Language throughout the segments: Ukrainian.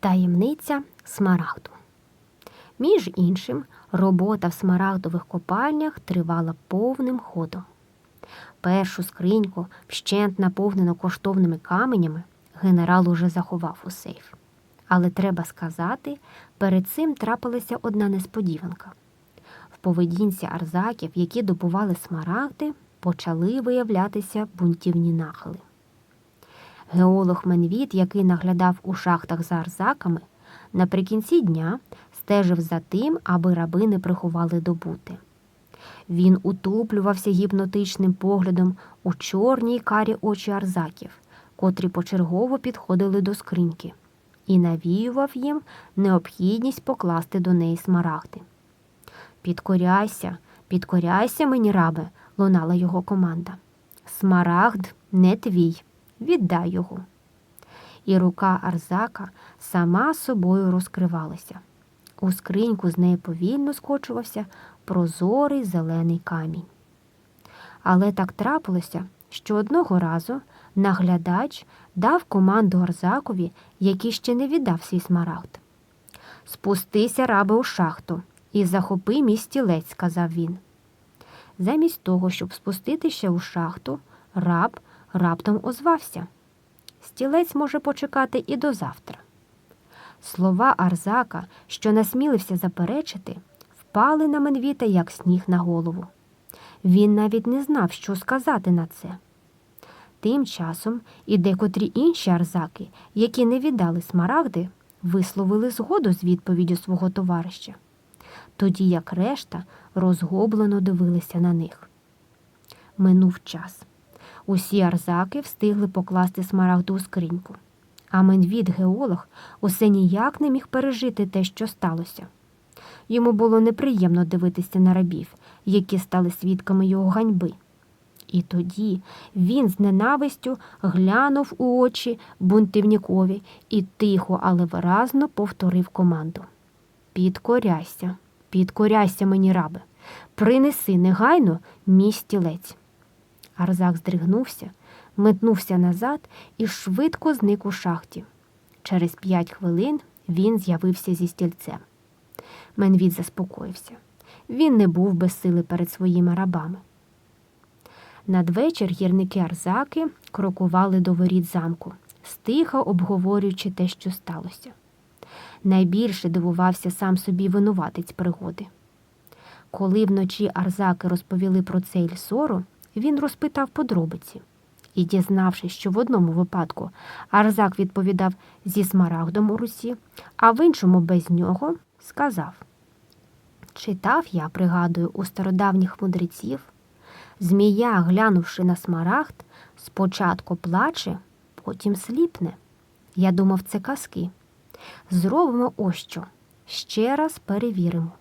Таємниця смарагду. Між іншим, робота в смарагдових копальнях тривала повним ходом. Першу скриньку, вщент наповнену коштовними каменями, генерал уже заховав у сейф. Але треба сказати, перед цим трапилася одна несподіванка. В поведінці арзаків, які добували смарагди, почали виявлятися бунтівні нахили. Геолог Менвіт, який наглядав у шахтах за арзаками, наприкінці дня стежив за тим, аби раби не приховали добути. Він утоплювався гіпнотичним поглядом у чорні й карі очі арзаків, котрі почергово підходили до скриньки, і навіював їм необхідність покласти до неї смарагди. Підкоряйся, підкоряйся мені, рабе, лунала його команда. Смарагд не твій, віддай його. І рука Арзака сама собою розкривалася. У скриньку з неї повільно скочувався прозорий зелений камінь. Але так трапилося, що одного разу наглядач дав команду Арзакові, який ще не віддав свій смарагд. Спустися, рабе, у шахту і захопи мій стілець, сказав він. Замість того, щоб спуститися у шахту, раб раптом озвався. Стілець може почекати і до завтра. Слова Арзака, що насмілився заперечити, впали на Менвіта, як сніг на голову. Він навіть не знав, що сказати на це. Тим часом і декотрі інші арзаки, які не віддали смарагди, висловили згоду з відповіддю свого товариша, тоді як решта розгублено дивилися на них. Минув час. Усі арзаки встигли покласти смарагду скриньку, а Менвід геолог усе ніяк не міг пережити те, що сталося. Йому було неприємно дивитися на рабів, які стали свідками його ганьби. І тоді він з ненавистю глянув у очі бунтівнікові і тихо, але виразно повторив команду. Підкоряйся, підкоряйся мені, рабе, принеси негайно мій стілець. Арзак здригнувся, метнувся назад і швидко зник у шахті. Через п'ять хвилин він з'явився зі стільцем. Менвід заспокоївся. Він не був без сили перед своїми рабами. Надвечір гірники Арзаки крокували до воріт замку, стиха обговорюючи те, що сталося. Найбільше дивувався сам собі винуватець пригоди. Коли вночі Арзаки розповіли про це Ільсору, він розпитав подробиці і, дізнавшись, що в одному випадку Арзак відповідав зі смарагдом у руці, а в іншому без нього, сказав Читав я, пригадую, у стародавніх мудреців. Змія, глянувши на смарагд, спочатку плаче, потім сліпне. Я думав, це казки. Зробимо ось що. Ще раз перевіримо.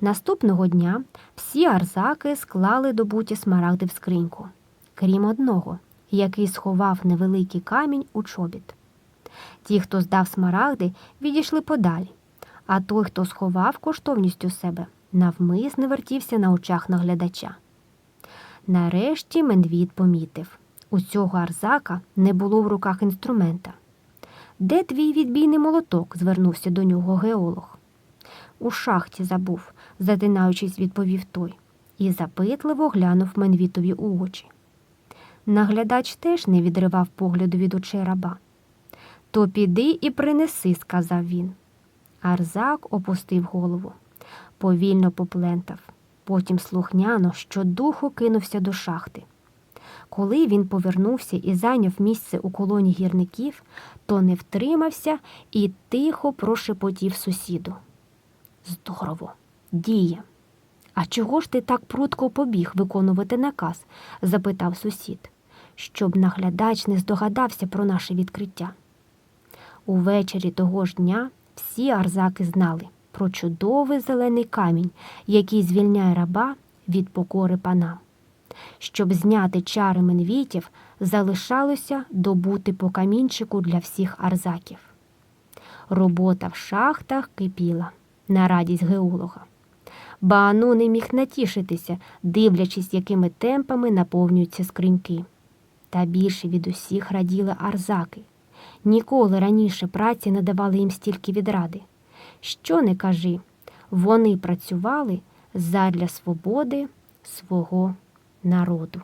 Наступного дня всі арзаки склали добуті смарагди в скриньку, крім одного, який сховав невеликий камінь у чобіт. Ті, хто здав смарагди, відійшли подалі, а той, хто сховав коштовність у себе, навмисне вертівся на очах наглядача. Нарешті Менвід помітив у цього арзака не було в руках інструмента. Де твій відбійний молоток? звернувся до нього геолог. У шахті забув, затинаючись, відповів той, і запитливо глянув Менвітові у очі. Наглядач теж не відривав погляду від очей раба. То піди і принеси, сказав він. Арзак опустив голову, повільно поплентав, потім слухняно щодуху кинувся до шахти. Коли він повернувся і зайняв місце у колоні гірників, то не втримався і тихо прошепотів сусіду. Здорово, діє. А чого ж ти так прудко побіг виконувати наказ? запитав сусід, щоб наглядач не здогадався про наше відкриття. Увечері того ж дня всі арзаки знали про чудовий зелений камінь, який звільняє раба від покори панам. Щоб зняти чари менвітів, залишалося добути по камінчику для всіх арзаків. Робота в шахтах кипіла на радість геолога. Баану не міг натішитися, дивлячись, якими темпами наповнюються скриньки. Та більше від усіх раділи арзаки. Ніколи раніше праці не давали їм стільки відради. Що не кажи, вони працювали задля свободи свого народу.